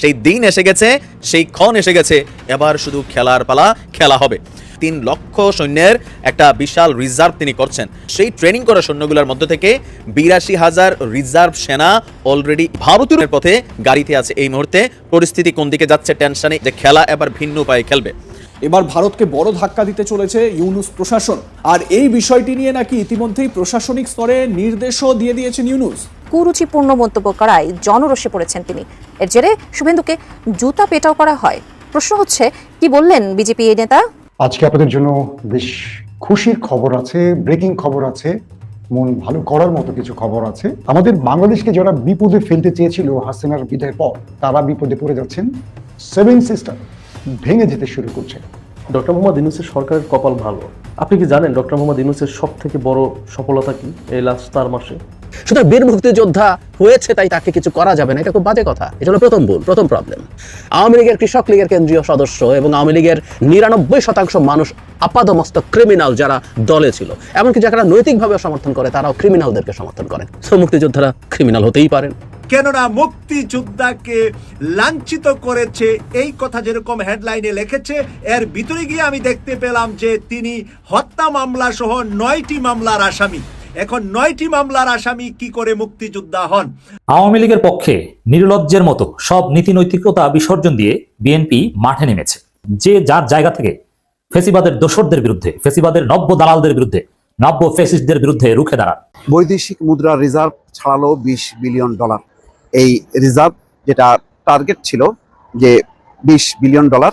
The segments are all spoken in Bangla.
সেই দিন এসে গেছে, সেই ক্ষণ এসে গেছে। এবার শুধু খেলার পালা, খেলা হবে। তিন লক্ষ সৈন্যের একটা বিশাল রিজার্ভ তিনি করছেন। সেই ট্রেনিং করা সৈন্যগুলোর মধ্যে থেকে বিরাশি হাজার রিজার্ভ সেনা অলরেডি ভারতের পথে গাড়িতে আছে। এই মুহূর্তে পরিস্থিতি কোন দিকে যাচ্ছে টেনশনে যে খেলা এবার ভিন্ন উপায়ে খেলবে। এবার ভারতকে বড় ধাক্কা দিতে চলেছে ইউনুস প্রশাসন। আর এই বিষয়টি নিয়ে নাকি ইতিমধ্যেই প্রশাসনিক স্তরে নির্দেশও দিয়ে দিয়েছেন ইউনুস। কুরুচিপূর্ণ মন্তব্য করায় জনরোষে পড়েছেন তিনি। এর জেরে শুভেন্দুকে জুতা পেটাও করা হয়। প্রশ্ন হচ্ছে কি বললেন বিজেপি এই নেতা? আজকে আপনাদের জন্য বেশ খুশির খবর আছে ব্রেকিং খবর আছে মন ভালো করার মতো কিছু খবর আছে। আমাদের বাংলাদেশকে যারা বিপদে ফেলতে চেয়েছিল হাসিনার বিদায়ের পর তারা বিপদে পড়ে যাচ্ছেন। সেভেন সিস্টার ভেঙে যেতে শুরু করছে। ডক্টর মোহাম্মদ ইউনুসের সরকারের কপাল ভালো। আপনি কি জানেন ডক্টর মোহাম্মদ ইউনুসের সব থেকে বড় সফলতা কি এই লাস্ট চার মাসে? সুতরাং বীর মুক্তিযোদ্ধা হয়েছে তাই তাকে কিছু করা যাবে না। এটা খুব বাজে কথা। এটা হলো প্রথম ভুল, প্রথম প্রবলেম আওয়ামী লীগের কৃষক লীগের কেন্দ্রীয় সদস্য এবং আওয়ামী লীগের নিরানব্বই শতাংশ মানুষ আপাদমস্তক ক্রিমিনাল যারা দলে ছিল, এমনকি যারা নৈতিকভাবে সমর্থন করে, তারাও ক্রিমিনালদেরকে সমর্থন করেন সো মুক্তিযোদ্ধারা ক্রিমিনাল হতেই পারেন। কেননা মুক্তিযোদ্ধাকে লাঞ্ছিত করেছে, এই কথা যেরকম হেডলাইনে লিখেছে, এর ভিতরে গিয়ে আমি দেখতে পেলাম যে তিনি হত্যা মামলা সহ নয়টি মামলার আসামি। এখন নয়টি মামলার আসামি কি করে মুক্তিযোদ্ধা হন? আওয়ামী লীগের পক্ষে নির্লজ্জের মতো সব নীতি নৈতিকতা বিসর্জন দিয়ে বিএনপি মাঠে নেমেছে। যে যার জায়গা থেকে ফেসিবাদের দোসরদের বিরুদ্ধে ফেসিবাদের নব্য দালালদের বিরুদ্ধে নব্য ফেসিস্টদের বিরুদ্ধে রুখে দাঁড়ান। বৈদেশিক মুদ্রা রিজার্ভ ছাড়ালো বিশ বিলিয়ন ডলার। এই রিজার্ভ যেটা টার্গেট ছিল যে বিশ বিলিয়ন ডলার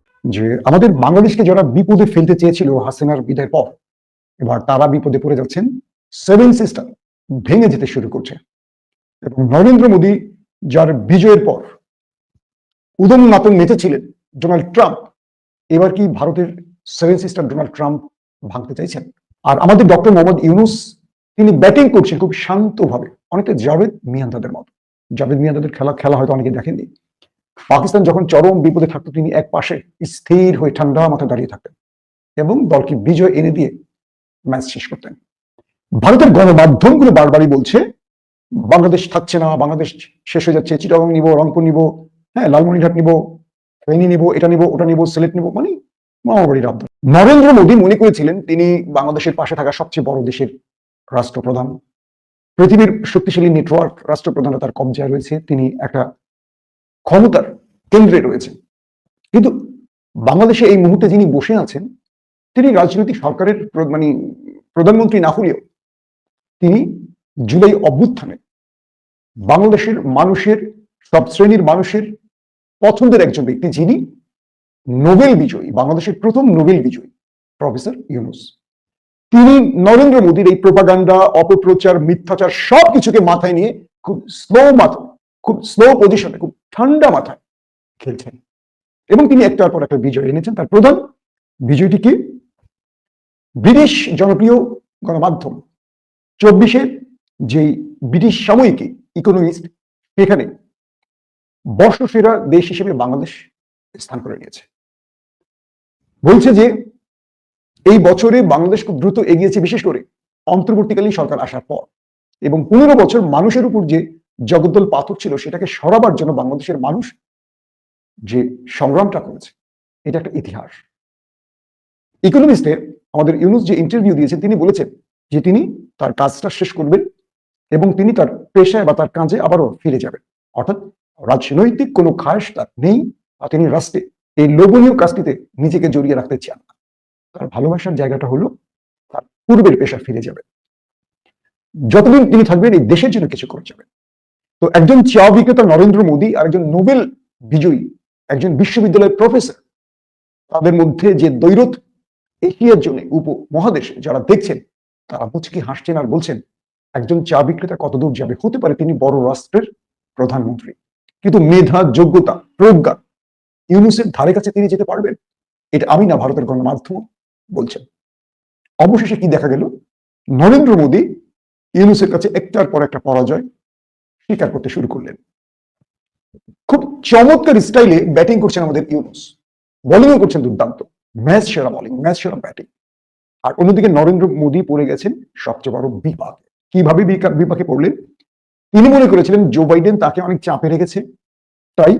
যে আমাদের বাংলাদেশকে যারা বিপদে ফেলতে চেয়েছিল হাসিনার বিদায়ের পর, এবার তারা বিপদে পড়ে যাচ্ছেন। সেভেন সিস্টার ভেঙে যেতে শুরু করছে। এবং নরেন্দ্র মোদী যার বিজয়ের পর উদম নাতন নেচেছিলেন ডোনাল্ড ট্রাম্প, এবার কি ভারতের সেভেন সিস্টার ডোনাল্ড ট্রাম্প ভাঙতে চাইছেন? আর আমাদের ডক্টর মোহাম্মদ ইউনুস, তিনি ব্যাটিং করছেন খুব শান্তভাবে। অনেকটা জাভেদ মিয়ান্দাদের মতো। জাভেদ মিয়ান্দাদের খেলা খেলা হয়তো অনেকে দেখেননি। পাকিস্তান যখন চরম বিপদে থাকতো, তিনি এক পাশে স্থির হয়ে ঠান্ডা মাথায় দাঁড়িয়ে থাকতেন এবং দলকে বিজয় এনে দিয়ে ম্যাচ শেষ করতেন। ভারতের গণমাধ্যমগুলো বারবারই বলছে, বাংলাদেশ থাকছে না, বাংলাদেশ শেষ হয়ে যাচ্ছে, চিটাগং নিব, রংপুর নিব হ্যাঁ লালমনিরহাট নিব, ফেনী নিব, এটা নিব, ওটা নিব, সিলেট নিব মানে মামাবাড়ির আব্দ নরেন্দ্র মোদী মনে করেছিলেন তিনি বাংলাদেশের পাশে থাকা সবচেয়ে বড় দেশের রাষ্ট্রপ্রধান। পৃথিবীর শক্তিশালী নেটওয়ার্ক রাষ্ট্রপ্রধানরা তার কবজায় রয়েছে, তিনি একটা ক্ষমতার কেন্দ্রে রয়েছেন। কিন্তু বাংলাদেশে এই মুহূর্তে যিনি বসে আছেন, তিনি রাজনৈতিক সরকারের মানে প্রধানমন্ত্রী না হলেও তিনি জুলাই অভ্যুত্থানে বাংলাদেশের মানুষের, সব শ্রেণির মানুষের পছন্দের একজন ব্যক্তি যিনি নোবেল বিজয়ী, বাংলাদেশের প্রথম নোবেল বিজয়ী, প্রফেসর ইউনুস। তিনি নরেন্দ্র মোদীর এই প্রোপাগান্ডা, অপপ্রচার, মিথ্যাচার সবকিছুকে মাথায় নিয়ে খুব স্লো মাথায় খুব স্লো পজিশনে খুব ঠান্ডা মাথায় খেলছেন। এবং তিনি একটার পর একটা বিজয় এনেছেন। তার প্রধান বিজয়টি কি? ব্রিটিশ জনপ্রিয় গণমাধ্যম। চব্বিশের যেই ব্রিটিশ সাময়িকী ইকোনমিস্ট সেখানে বর্ষসেরা দেশ হিসেবে বাংলাদেশ স্থান করে নিয়েছে। বলছে যে, এই বছরে বাংলাদেশ খুব দ্রুত এগিয়েছে, বিশেষ করে অন্তর্বর্তীকালীন সরকার আসার পর। এবং পনেরো বছর মানুষের উপর যে জগদ্দল পাথর ছিল, সেটাকে সরাবার জন্য বাংলাদেশের মানুষ যে সংগ্রামটা করেছে, এটা একটা ইতিহাস। ইকোনমিস্টে আমাদের ইউনুস যে ইন্টারভিউ দিয়েছেন, তিনি বলেছেন যে তিনি তার কাজটা শেষ করবেন এবং তিনি তার পেশায় বা তার কাজে আবারও ফিরে যাবেন। অর্থাৎ রাজনৈতিক কোনো খায়স তার নেই আর তিনি রাষ্ট্রে এই লোভনীয় কাজটিতে নিজেকে জড়িয়ে রাখতে চান না। তার ভালোবাসার জায়গাটা হলো তার পূর্বের পেশা ফিরে যাবে। যতদিন তিনি থাকবেন, এই দেশের জন্য কিছু করে যাবেন। তো একজন চা বিক্রেতা নরেন্দ্র মোদী আর একজন নোবেল বিজয়ী, একজন বিশ্ববিদ্যালয়ের প্রফেসর, তাদের মধ্যে যে দৈরত এশিয়ার জন্য উপমহাদেশে যারা দেখছেন, তারা মুচকি হাসছেন আর বলছেন, একজন চা বিক্রেতা কতদূর যাবে? হতে পারে তিনি বড় রাষ্ট্রের প্রধানমন্ত্রী। কিন্তু মেধা, যোগ্যতা, প্রজ্ঞা, ইউনুসের ধারে কাছে তিনি যেতে পারবেন? এটা আমি না, ভারতের গণমাধ্যম বলছেন। অবশেষে কি দেখা গেল? নরেন্দ্র মোদী ইউনুসের কাছে একটার পর একটা পরাজয় স্বীকার করতে শুরু করলেন। খুব চমৎকার স্টাইলে ব্যাটিং করছেন আমাদের ইউনুস। বোলিংও করছেন দুর্দান্ত। ম্যাচ সেরা বোলিং ম্যাচ সেরা ব্যাটিং আর অন্যদিকে নরেন্দ্র মোদী পড়ে গেছেন সবচেয়ে বড় বিপাকে। কীভাবে বিপাকে পড়লেন? তিনি মনে করেছিলেন জো বাইডেন তাকে অনেক চাপে রেখেছে। তাই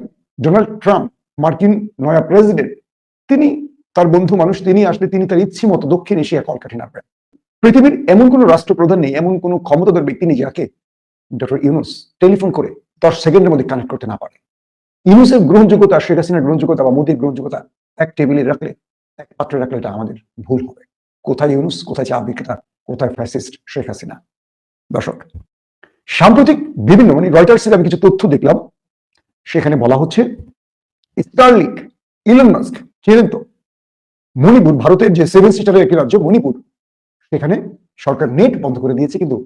ডোনাল্ড ট্রাম্প মার্কিন নয়া প্রেসিডেন্ট তিনি তার বন্ধু মানুষ, তিনি আসলে তিনি তার ইচ্ছে মতো দক্ষিণ এশিয়া কলকাঠি নাড়বেন পৃথিবীর এমন কোন রাষ্ট্রপ্রধান নেই, এমন কোন ক্ষমতাধর ব্যক্তি নেই যাকে ডক্টর ইউনুস টেলিফোন করে দশ সেকেন্ডের মধ্যে কানেক্ট করতে না পারে। ইউনুসের গ্রহণযোগ্যতা, শেখ হাসিনার গ্রহণযোগ্যতা বা মোদীর গ্রহণযোগ্যতা এক টেবিলে রাখলে, এক পাত্রে রাখলে এটা আমাদের ভুল হবে। কোথায় ইউনুস, কোথায় চা বিক্রেতা, কোথায় ফ্যাসিস্ট শেখ হাসিনা? দর্শক, সাম্প্রতিক বিভিন্ন মানে রয়টার্সের আমি কিছু তথ্য দেখলাম। সেখানে বলা হচ্ছে স্টারলিংক ইলন মাস্ক ছিলেন তো? মণিপুর, ভারতের যে সেভেন সিস্টারের একটি রাজ্য, মণিপুর। সেখানে সরকার নেট বন্ধ করে দিয়েছে, কিন্তু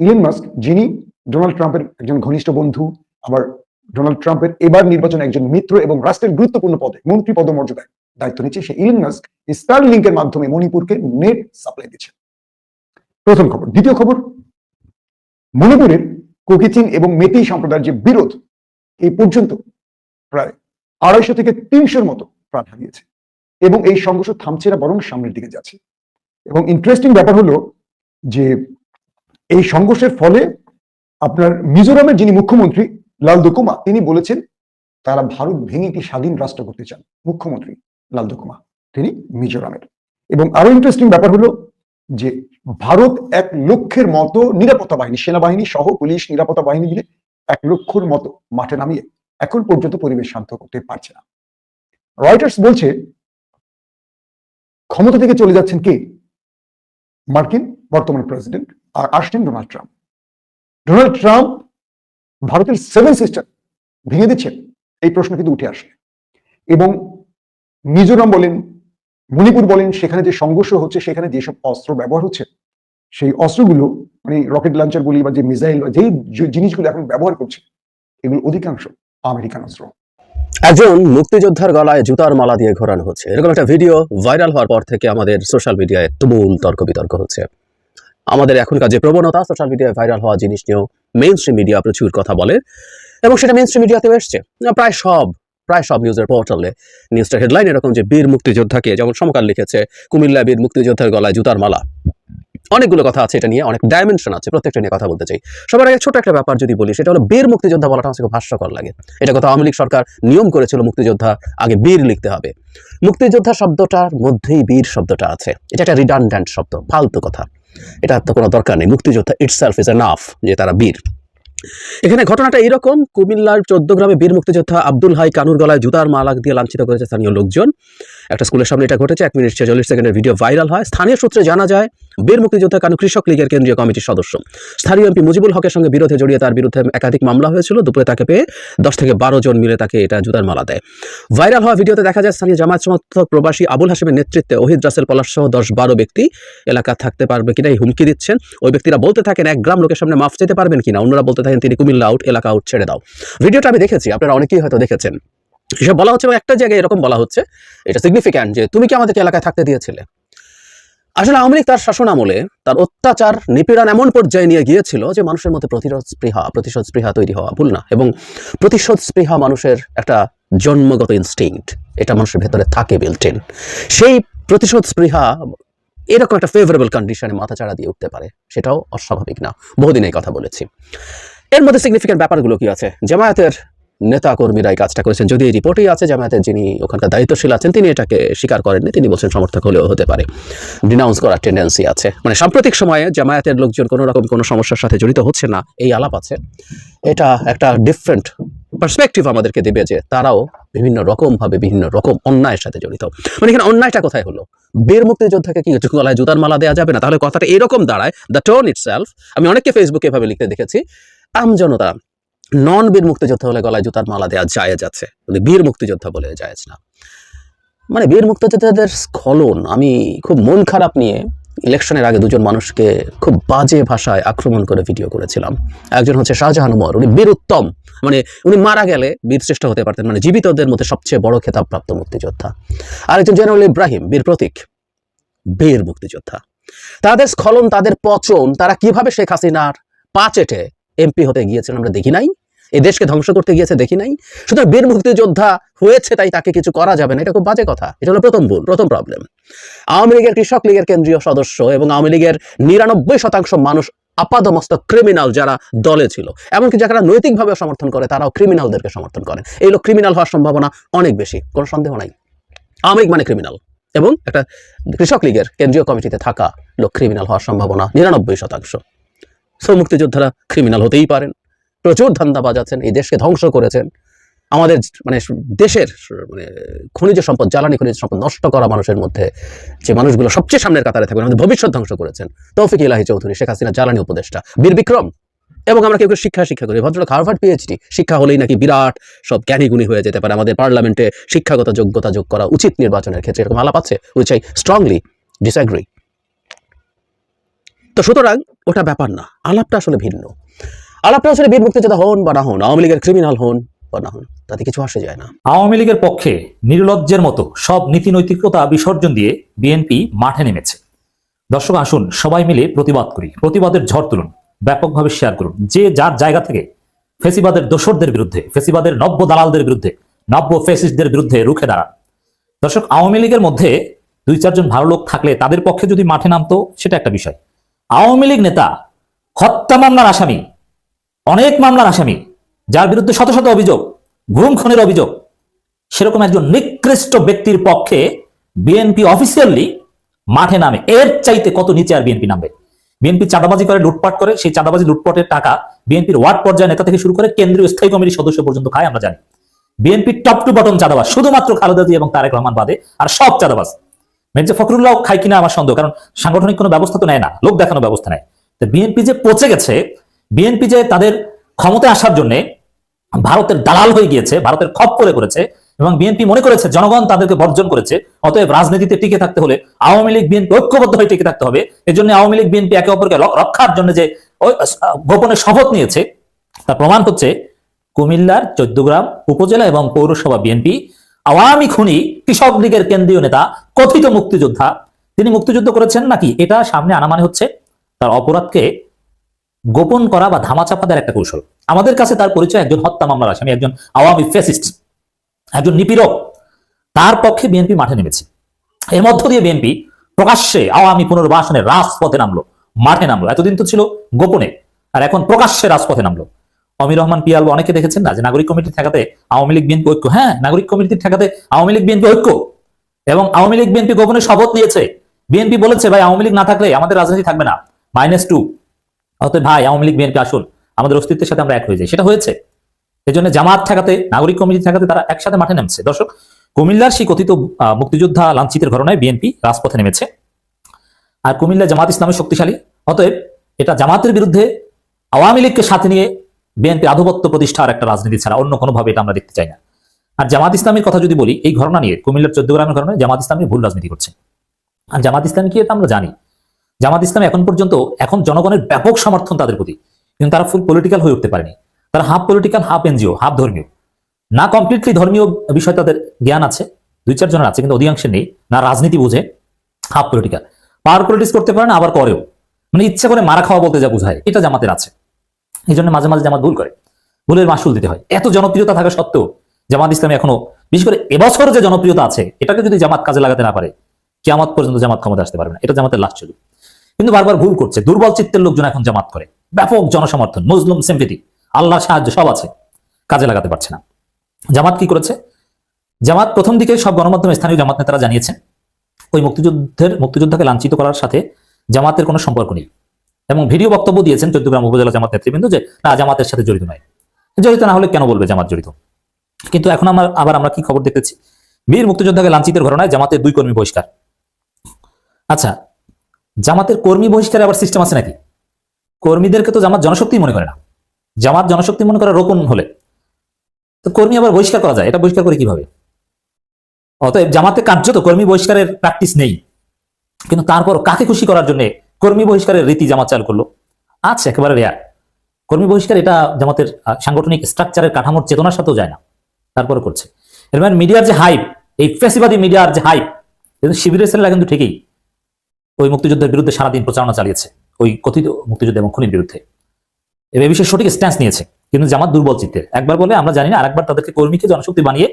ইলন মাস্ক যিনি ডোনাল্ড ট্রাম্পের একজন ঘনিষ্ঠ বন্ধু, আবার ডোনাল্ড ট্রাম্পের এবার নির্বাচনে একজন মিত্র এবং রাষ্ট্রের গুরুত্বপূর্ণ পদে, মন্ত্রী পদমর্যাদায় দায়িত্ব নিচ্ছে সে ইলন স্টার লিঙ্কের মাধ্যমে মণিপুরকে নেট সাপ্লাই দিচ্ছে। প্রথম খবর, দ্বিতীয় খবর, মণিপুরের কোকিচিন এবং মেতি সম্প্রদায়ের যে বিরোধ, এই পর্যন্ত প্রায় আড়াইশো থেকে তিনশোর মতো প্রাণ হারিয়েছে এবং এই সংঘর্ষ থামছে না, বরং সামনের দিকে যাচ্ছে। এবং ইন্টারেস্টিং ব্যাপার হলো যে এই সংঘর্ষের ফলে আপনার মিজোরামের যিনি মুখ্যমন্ত্রী লাল দুকুমা তিনি বলেছেন, তারা ভারত ভেঙে একটি স্বাধীন রাষ্ট্র করতে চান? মুখ্যমন্ত্রী লাল দুকুমা তিনি মিজোরামের। এবং আরও ইন্টারেস্টিং ব্যাপার হলো যে ভারত এক লক্ষের মতো নিরাপত্তা বাহিনী, সেনাবাহিনী সহ পুলিশ নিরাপত্তা বাহিনী মিলে এক লক্ষর মতো মাঠে নামিয়ে এখন পর্যন্ত পরিবেশ শান্ত করতে পারছে না। রয়টার্স বলছে, ক্ষমতা থেকে চলে যাচ্ছেন কে? মার্কিন বর্তমান প্রেসিডেন্ট আর আসছেন ডোনাল্ড ট্রাম্প। ডোনাল্ড ট্রাম্প ভারতের সেভেন সিস্টার ভেঙে দিচ্ছেন এই প্রশ্ন কিন্তু উঠে আসে। এবং মিজোরাম বলেন, মণিপুর বলেন, সেখানে যে সংঘর্ষ হচ্ছে, সেখানে যেসব অস্ত্র ব্যবহার হচ্ছে, সেই অস্ত্রগুলো মানে রকেট লঞ্চার গুলি বা যে মিসাইল বা যেই জিনিসগুলো এখন ব্যবহার করছে, এগুলো অধিকাংশ আমেরিকান অস্ত্র। একজন মুক্তিযোদ্ধার গলায় জুতার মালা দিয়ে ঘোরানো হচ্ছে। এরকম একটা ভিডিও ভাইরাল হওয়ার পর থেকে আমাদের সোশ্যাল মিডিয়ায় তুমুল তর্ক বিতর্ক হচ্ছে। আমাদের এখনকার যে প্রবণতা সোশ্যাল মিডিয়ায় ভাইরাল হওয়া জিনিস নিয়েও মেইন স্ট্রিম মিডিয়া প্রচুর কথা বলে। এবং সেটা মেইন স্ট্রিম মিডিয়াতেও এসছে। প্রায় সব প্রায় সব নিউজের পোর্টালে নিউজটা হেডলাইন এরকম যে বীর মুক্তিযোদ্ধাকে, যেমন সমকাল লিখেছে, কুমিল্লা বীর মুক্তিযোদ্ধার গলায় জুতার মালা। অনেকগুলো কথা আছে এটা নিয়ে, অনেক ডাইমেনশন আছে, প্রত্যেকটা নিয়ে কথা বলতে চাই। সবার আগে ছোট একটা ব্যাপার যদি বলি, সেটা হলো বীর মুক্তিযোদ্ধা বলাটা আমার হাস্যকর লাগে। এটা কথা আওয়ামী লীগ সরকার নিয়ম করেছিল মুক্তিযোদ্ধা আগে বীর লিখতে হবে। মুক্তিযোদ্ধা শব্দটার মধ্যেই বীর শব্দটা আছে। এটা একটা রিডান্ড্যান্ট শব্দ, ফালতু কথা। এটা তো কোনো দরকার নেই। মুক্তিযোদ্ধা ইটসেলফ ইজ এনাফ যে তারা বীর। এখানে ঘটনাটা এরকম, কুমিল্লার চোদ্দ গ্রামে বীর মুক্তিযোদ্ধা আব্দুল হাই কানুর গলায় জুতার মালাক দিয়ে লাঞ্ছিত করেছে স্থানীয় লোকজন। একটা স্কুলের সামনে এটা ঘটেছে, এক মিনিট ছেচল্লিশ সেকেন্ডের ভিডিও ভাইরাল হয়। স্থানীয় সূত্রে জানা যায়, বীর মুক্তিযোদ্ধা কানু কৃষক লীগের কেন্দ্রীয় কমিটির সদস্য। স্থানীয় এমপি মুজিবুল হকের সঙ্গে বিরোধে জড়িয়ে তার বিরুদ্ধে একাধিক মামলা হয়েছিল। দুপুরে তাকে পেয়ে দশ থেকে বারো জন মিলে তাকে এটা জুতার মালা দেয়। ভাইরাল হওয়া ভিডিওতে দেখা যায়, স্থানীয় জামায়াত সমর্থক প্রবাসী আবুল হাসিমের নেতৃত্বে ওহিদ রাসেল পলাশ সহ দশ বারো ব্যক্তি এলাকা থাকতে পারবে কিনা এই হুমকি দিচ্ছেন। ওই ব্যক্তিরা বলতে থাকেন, এক গ্রাম লোকের সামনে মাফ চেতে পারবেন কিনা? অন্যরা বলতে থাকেন, তিনি কুমিল্লা আউট এলাকা আউট ছেড়ে দাও। ভিডিওটা আমি দেখেছি, আপনারা অনেকেই হয়তো দেখেছেন। এসব বলা হচ্ছে এবং একটা জায়গায় এরকম বলা হচ্ছে, এটা সিগনিফিক্যান্ট যে তুমি কি আমাদেরকে এলাকায় থাকতে দিয়েছিলে? আসলে আওয়ামী লীগ তার শাসন আমলে তার অত্যাচার, নিপীড়ন এমন পর্যায়ে নিয়ে গিয়েছিল যে মানুষের মধ্যে প্রতিরোধ স্পৃহা, প্রতিশোধ স্পৃহা তৈরি হওয়া ভুল না এবং প্রতিশোধ স্পৃহা মানুষের একটা জন্মগত ইনস্টিংক্ট এটা মানুষের ভেতরে থাকে বিল্টেন সেই প্রতিশোধ স্পৃহা এরকম একটা ফেভারেবল কন্ডিশনে মাথাচাড়া দিয়ে উঠতে পারে, সেটাও অস্বাভাবিক না। বহুদিন এই কথা বলেছি। এর মধ্যে সিগনিফিক্যান্ট ব্যাপারগুলো কি আছে? জামায়াতের নেতা কর্মীরা এই কাজটা করেছেন। যদি এই রিপোর্টেই আছে জামায়াতের যিনি ওখানকার দায়িত্বশীল আছেন, তিনি এটাকে স্বীকার করেননি। তিনি বলছেন সমর্থক হলেও হতে পারে। ডিনাউন্স করার টেন্ডেন্সি আছে। মানে সাম্প্রতিক সময়ে জামায়াতের লোকজন কোনো রকম কোনো সমস্যার সাথে জড়িত হচ্ছে না, এই আলাপ আছে। এটা একটা ডিফারেন্ট পার্সপেক্টিভ আমাদেরকে দেবে যে তারাও বিভিন্ন রকম ভাবে বিভিন্ন রকম অন্যায়ের সাথে জড়িত। মানে এখানে অন্যায়টা কোথায় হলো? বীর মুক্তিযোদ্ধাকে কি গলায় জুতার মালা দেওয়া যাবে না? তাহলে কথাটা এরকম দাঁড়ায়। দ্য টোন ইটসেলফ আমি অনেককে ফেসবুকে এভাবে লিখতে দেখেছি, আমজনতা নন বীর মুক্তিযোদ্ধা হলে গলায় জুতার মালা দেওয়া জায়েজ আছে। মানে বীর মুক্তিযোদ্ধা বলে জায়েজ না। মানে বীর মুক্তিযোদ্ধাদের স্খলন, আমি খুব মন খারাপ নিয়ে ইলেকশনের আগে দুজন মানুষকে খুব বাজে ভাষায় আক্রমণ করে ভিডিও করেছিলাম। একজন হচ্ছে শাহজাহান উমর উনি বীর উত্তম। মানে উনি মারা গেলে বীর শ্রেষ্ঠ হতে পারতেন মানে জীবিতদের মধ্যে সবচেয়ে বড় খেতাবপ্রাপ্ত মুক্তিযোদ্ধা। আরেকজন জেনারেল ইব্রাহিম, বীর প্রতীক, বীর মুক্তিযোদ্ধা। তাদের স্খলন, তাদের পচন, তারা কীভাবে শেখ হাসিনার পা চেটে এমপি হতে গিয়েছেন আমরা দেখি নাই। এই দেশকে ধ্বংস করতে গিয়েছে, দেখি নাই। সুতরাং বীর মুক্তিযোদ্ধা হয়েছে, তাই তাকে কিছু করা যাবে না। এটা খুব বাজে কথা। এটা হলো প্রথম ভুল, প্রথম প্রবলেম আওয়ামী লীগের কৃষক লীগের কেন্দ্রীয় সদস্য এবং আওয়ামী লীগের নিরানব্বই শতাংশ মানুষ আপাদমস্ত ক্রিমিনাল যারা দলে ছিল, এমনকি যারা নৈতিকভাবে সমর্থন করে, তারাও ক্রিমিনালদেরকে সমর্থন করে। এই লোক ক্রিমিনাল হওয়ার সম্ভাবনা অনেক বেশি, কোনো সন্দেহ নাই। আওয়ামী লীগ মানে ক্রিমিনাল এবং একটা কৃষক লীগের কেন্দ্রীয় কমিটিতে থাকা লোক ক্রিমিনাল হওয়ার সম্ভাবনা নিরানব্বই শতাংশ। সো মুক্তিযোদ্ধারা ক্রিমিনাল হতেই পারেন। প্রচুর ধান্দাবাজ আছেন, এই দেশকে ধ্বংস করেছেন। আমাদের মানে দেশের মানে খনিজ সম্পদ, জ্বালানি খনিজ সম্পদ নষ্ট করা মানুষের মধ্যে যে মানুষগুলো সবচেয়ে সামনের কাতারে থাকবেন, আমাদের ভবিষ্যৎ ধ্বংস করেছেন। তৌফিক ইলাহি চৌধুরী, শেখ হাসিনা জ্বালানি উপদেষ্টা, বীর বিক্রম। এবং আমরা কেউ কেউ শিক্ষা শিক্ষা করি, ভদ্রলোক হার্ভার্ড পিএইচডি শিক্ষা হলেই নাকি বিরাট সব জ্ঞানীগুণী হয়ে যেতে পারে। আমাদের পার্লামেন্টে শিক্ষাগত যোগ্যতা যোগ করা উচিত নির্বাচনের ক্ষেত্রে, এরকম আলাপ আছে? উইচ আই স্ট্রংলি ডিসঅ্যাগ্রি তো সুতরাং ওটা ব্যাপার না, আলাপটা আসলে ভিন্ন। আলাপটা আসলে বীর মুক্তিযোদ্ধা হন বা না হন, আওয়ামী লীগের ক্রিমিনাল হন বা না হন, তাতে কিছু আসে যায় না। আওয়ামী লীগের পক্ষে নির্লজ্জের মতো সব নীতি নৈতিকতা বিসর্জন দিয়ে বিএনপি মাঠে নেমেছে। দর্শক, আসুন সবাই মিলে প্রতিবাদ করি। প্রতিবাদের ঝড় তুলুন, ব্যাপকভাবে শেয়ার করুন। যে যার জায়গা থেকে ফেসিবাদের দোসরদের বিরুদ্ধে, ফেসিবাদের নব্য দালালদের বিরুদ্ধে, নব্য ফেসিস্টদের বিরুদ্ধে রুখে দাঁড়ান। দর্শক, আওয়ামী লীগের মধ্যে দুই চারজন ভালো লোক থাকলে তাদের পক্ষে যদি মাঠে নামতো, সেটা একটা বিষয়। আওয়ামী লীগ নেতা, হত্যা মামলার আসামি, অনেক মামলার আসামি, যার বিরুদ্ধে শত শত অভিযোগ, গুম খুনের অভিযোগ, সেরকম একজন নিকৃষ্ট ব্যক্তির পক্ষে বিএনপি অফিসিয়ালি মাঠে নামে। এর চাইতে কত নিচে আর বিএনপি নামবে? বিএনপি চাঁদাবাজি করে, লুটপাট করে, সেই চাঁদাবাজি, লুটপাটের টাকা বিএনপির ওয়ার্ড পর্যায়ে নেতা থেকে শুরু করে কেন্দ্রীয় স্থায়ী কমিটির সদস্য পর্যন্ত খায়, আমরা জানি। বিএনপি টপ টু বটম চাঁদাবাজ, শুধুমাত্র খালেদা জিয়া এবং তারেক রহমান বাদে, আর সব চাঁদাবাজ। মির্জা ফখরুল্লাহ খায় কিনা আমার সন্দেহ, কারণ সাংগঠনিক কোনো ব্যবস্থা তো নেয় না, লোক দেখানো ব্যবস্থা নেয়। তো বিএনপি যে পচে গেছে, বিএনপি যে তাদের ক্ষমতায় আসার জন্য ভারতের দালাল হয়ে গিয়েছে, ভারতের খপ্পরে করেছে, এবং বিএনপি মনে করেছে জনগণ তাদেরকে বর্জন করেছে, অতএব রাজনীতিতে টিকে থাকতে হলে আওয়ামী লীগ বিএনপি ঐক্যবদ্ধ হয়ে টিকে থাকতে হবে। এর জন্য আওয়ামী লীগ বিএনপি একে অপরকে রক্ষার জন্য যে গোপনে শপথ নিয়েছে, তার প্রমাণ হচ্ছে কুমিল্লার চোদ্দগ্রাম উপজেলা এবং পৌরসভা বিএনপি আওয়ামী খুনি কৃষক লীগের কেন্দ্রীয় নেতা, কথিত মুক্তিযোদ্ধা। তিনি মুক্তিযুদ্ধ করেছেন নাকি? এটা সামনে আনা মানে হচ্ছে তার অপরাধকে গোপন করা বা ধামাচাপা দেওয়ার একটা কৌশল। আমাদের কাছে তার পরিচয় একজন হত্যা মামলার আসামি, একজন আওয়ামী ফেসিস্ট একজন নিপীড়ক। তার পক্ষে বিএনপি মাঠে নেমেছে। এর মধ্য দিয়ে বিএনপি প্রকাশ্যে আওয়ামী পুনর্বাসনের রাজপথে নামলো, মাঠে নামলো। এতদিন তো ছিল গোপনে, আর এখন প্রকাশ্যে রাজপথে নামলো। অমির রহমান পিয়াল, অনেকে দেখেছেন না যে নাগরিক কমিটি ঠেকাতে আওয়ামী লীগ, বিএনপি ঐক্য? হ্যাঁ নাগরিক কমিটি ঠেকাতে আওয়ামী লীগ, বিএনপি ঐক্য। এবং আওয়ামী লীগ, বিএনপি গোপনে শপথ নিয়েছে। বিএনপি বলেছে, ভাই, আওয়ামী লীগ না থাকলে আমাদের রাজনীতি থাকবে না। Minus two. অতএব, ভাই, আওয়ামী লীগ, বিএনপি, আসুন। আমাদের অস্তিত্বের সাথে আমরা এক হয়ে যাই। সেটা হয়েছে। এই জন্য জামাত ঠেকাতে, নাগরিক কমিটি ঠেকাতে তারা একসাথে মাঠে নেমেছে। দর্শক, কুমিল্লার সেই কথিত মুক্তিযোদ্ধা লাঞ্ছিতের ঘটনায় বিএনপি রাজপথে নেমেছে। আর কুমিল্লা জামাত ইসলামের শক্তিশালী। অতএব, এটা জামাতের বিরুদ্ধে আওয়ামী লীগকে সাথে নিয়ে বিএনপি আধিপত্য প্রতিষ্ঠার একটা রাজনীতি ছাড়া অন্য কোনোভাবে এটা আমরা দেখতে চাই না। আর জামাত ইসলামের কথা যদি বলি, এই ঘটনা নিয়ে কুমিল্লার চোদ্দ গ্রামের ঘটনায় জামাত ইসলামী ভুল রাজনীতি করছে। আর জামাত ইসলামী কি আমরা জানি? জামাত ইসলাম এখন পর্যন্ত, এখন জনগণের ব্যাপক সমর্থন তাদের প্রতি। কিন্তু তারা ফুল পলিটিক্যাল হয়ে উঠতে পারেনি। তারা half political half NGO half ধর্মীয়। না কমপ্লিটলি ধর্মীয় বিষয় তাদের জ্ঞান আছে, দুই চারজনের আছে, কিন্তু অধিকাংশের নেই। না রাজনীতি বুঝে হাফ পলিটিক্যাল পাওয়ার পলিটিক্স করতে পারে না, আবার করেও। মানে ইচ্ছা করে মারা খাওয়া বলতে যা বোঝায়, এটা জামাতের আছে। এই জন্য মাঝে মাঝে জামাত ভুল করে। ভুলের মাসুল দিতে হয়। এত জনপ্রিয়তা থাকা সত্ত্বেও জামাত ইসলামী এখনও, বিশেষ করে এবছর যে জনপ্রিয়তা আছে, এটাকে যদি জামাত কাজে লাগাতে না পারে, কিয়ামত পর্যন্ত জামাত ক্ষমতা আসতে পারবে না। এটা জামাতের লাস্ট চলুক কিন্তু বারবার ভুল করছে। দুর্বল চিত্তের লোকজন এখন জামাত করে। ব্যাপক জনসমর্থন, মুসলিম সিম্পিটি আল্লাহর সাহায্য সব আছে, কাজে লাগাতে পারছে না। জামাত কি করেছে? জামাত প্রথম দিকে সব গণমাধ্যমে স্থানীয় জামাত নেতারা জানিয়েছেন, ওই মুক্তিযুদ্ধের, মুক্তিযোদ্ধাকে লাঞ্ছিত করার সাথে জামাতের কোনো সম্পর্ক নেই। এবং ভিডিও বক্তব্য দিয়েছেন চৌদ্দগ্রাম উপজেলা জামাত নেতৃবৃন্দ যে, না, জামাতের সাথে জড়িত নয়। জড়িত না হলে কেন বলবে জামাত জড়িত? কিন্তু এখন আমার, আবার আমরা কি খবর দেখতেছি? বীর মুক্তিযোদ্ধাকে লাঞ্ছিতের ঘটনায় জামাতের দুই কর্মী বহিষ্কার। আচ্ছা জামাতের কর্মী বহিষ্কারে আবার সিস্টেম আছে নাকি? কর্মীদেরকে তো জামাত জনশক্তি মনে করে না। জামাত জনশক্তি মনে করে রোপণ হলে। তো কর্মী আবার বহিষ্কার করা যায়, এটা বহিষ্কার করে কীভাবে? অতএব জামাতে কার্যত কর্মী বহিষ্কারের প্র্যাকটিস নেই। কিন্তু তারপর কাকে খুশি করার জন্য কর্মী বহিষ্কারের রীতি জামাত চালু করল। আচ্ছা একেবারে রেয়ার। কর্মী বহিষ্কার এটা জামাতের সাংগঠনিক স্ট্রাকচারের কাঠামোর চেতনার সাথেও যায় না। তারপরে করছে। এর মানে মিডিয়ার যে হাইপ এই ফেসিবাদী মিডিয়ার যে হাইপ কিন্তু শিবিরের ছেলেরা কিন্তু ঠিকই ওই মুক্তিযুদ্ধের বিরুদ্ধে সারাদিন প্রচারণা চালিয়েছে, ওই কথিত মুক্তিযুদ্ধ এবং খুনির বিরুদ্ধে। এ বিষয়ে সঠিক স্ট্যান্স নিয়েছে, কিন্তু জামাত দুর্বল চিত্তের। একবার বলে আমরা জানি না, আরেকবার তাদেরকে কর্মীকে জনশক্তি বানিয়ে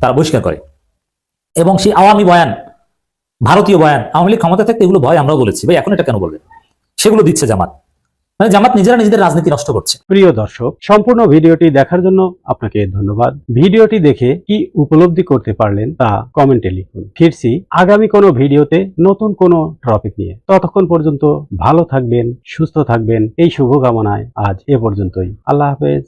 তারা বহিষ্কার করে। এবং সেই আওয়ামী বয়ান ভারতীয় বয়ান, আওয়ামী লীগ ক্ষমতা থাকতে এগুলো ভয় আমরাও বলেছি। ভাই, এখন এটা কেন বলবেন? সেগুলো দিচ্ছে জামাত। মানে জামাত নিজেরা নিজেদের রাজনীতি নষ্ট করছে। প্রিয় দর্শক, সম্পূর্ণ ভিডিওটি দেখার জন্য আপনাকে ধন্যবাদ। ভিডিওটি দেখে কি উপলব্ধি করতে পারলেন তা কমেন্টে লিখুন। ফিরছি আগামী কোনো ভিডিওতে নতুন কোনো টপিক নিয়ে। ততক্ষণ পর্যন্ত ভালো থাকবেন, সুস্থ থাকবেন। এই শুভকামনায় আজ এ পর্যন্তই। আল্লাহ হাফেজ।